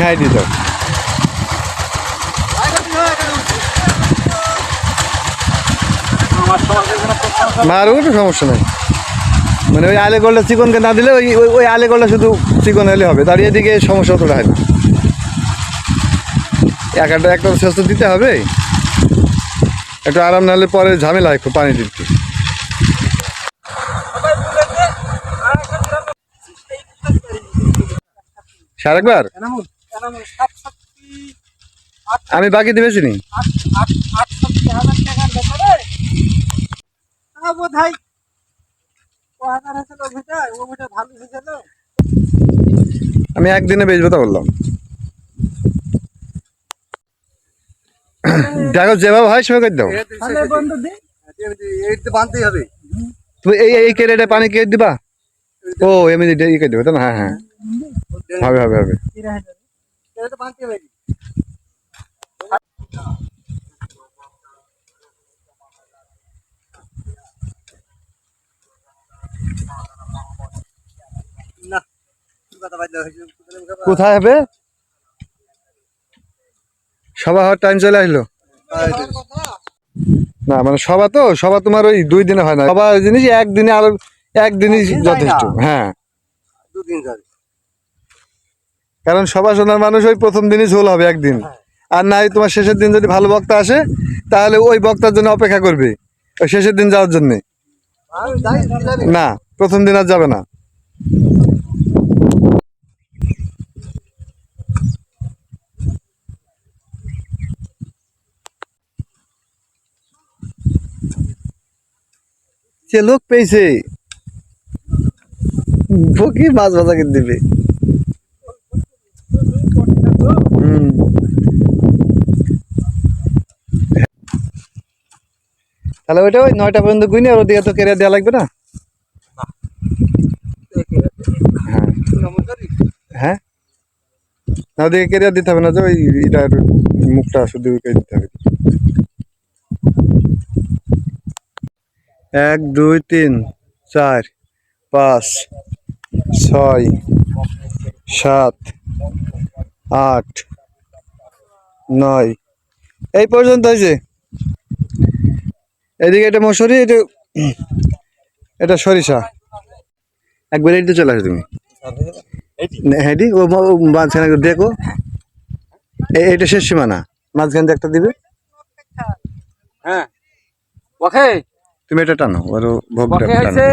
সমস্যা কোনো না আরও কোনো সমস্যা নেই। মানে ওই আলে গোলটা চিকনকে না দিলে ওই ওই- আলে গোলটা শুধু চিকন হলে হবে। তার এদিকে সমস্যা অতটা হয় এক একটা একটা শেষ দিতে হবে। একটু আরাম না হলে পরে ঝামেলা হয় খুব পানি দিতে সারেকবার এনামুল। আমি বাকি দিবেছি নি আমি একদিনে বেচবো তা বললাম। দেখো যেভাবে হয় সেভাবে করে দাও। তাহলে এই হবে তুমি এই এই কেরেটে পানি কে দিবা? ও এমনি ই করে দেবে তো না? হ্যাঁ হ্যাঁ। হবে হবে হবে। তো কোথায় হবে? সভা হওয়ার টাইম চলে আসলো। না মানে সভা তো সভা তোমার ওই দুই দিনে হয় না। সভা জিনিস একদিনে আরও একদিনই যথেষ্ট হ্যাঁ। দুদিন যাবে কারণ সভা শোনার মানুষ ওই প্রথম দিনই ঝোল হবে একদিন। আর নাই তোমার শেষের দিন যদি ভালো বক্তা আসে তাহলে ওই বক্তার জন্য অপেক্ষা করবে ওই শেষের দিন যাওয়ার জন্য। না প্রথম দিন আর যাবে না। সে লোক পেয়েছে। বকি মাছ ভাজা কিনে দিবে। তাহলে ওইটা ওই নয়টা পর্যন্ত গুইনি আর ওদিকে তো কেরিয়া দেওয়া লাগবে না? হ্যাঁ। হ্যাঁ? না ওদিকে কেরিয়া দিতে হবে না যে ওই এটার মুখটা শুধু দিতে হবে। এক দুই তিন চার পাঁচ ছয় সাত আট নয়। এই পর্যন্ত হয়েছে? এদিকে এটা মশুরি এটা এটা সরিষা। একবার এইটা চলে আসো তুমি। হ্যাঁ ও মাঝখানে দেখো। এটা শেষ সীমানা। মাঝখান দিয়ে একটা দিবে। হ্যাঁ। ওকে তুমি এটা টানো আর ভোগটা টানো। হয়েছে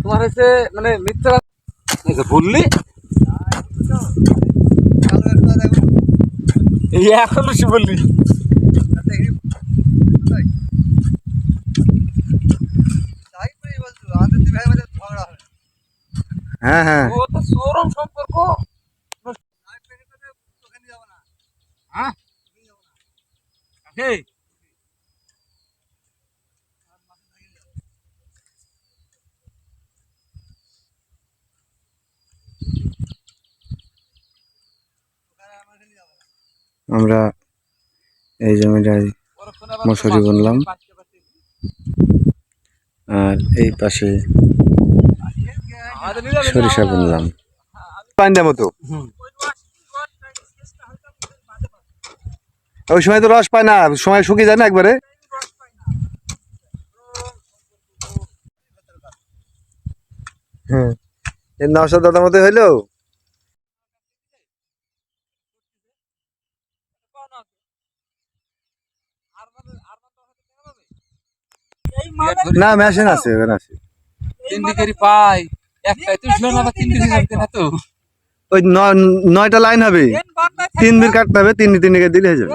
তোমার হয়েছে মানে মিত্রা বললি এই এখন সে বললি। হ্যাঁ হ্যাঁ। ও তো চরম সম্পর্ক। হ্যাঁ? এই আমরা এই জমিটায় মশুরি বুনলাম। আর এই পাশে সরিষা বুনলাম। পান্ডা মতো। ওই সময় তো রস পায় না সময় শুকিয়ে যায় না একবারে। হ্যাঁ নশো দাদার মতো হইল? না মেশিন আছে। তিন দিকেরই পাই। একটাই তুই ছিল না তিন দিকে যাবে না তো ওই ন- নয়টা লাইন হবে তিন দিন কাটতে হবে তিন তিন দিকে দিলে হয়ে যাবে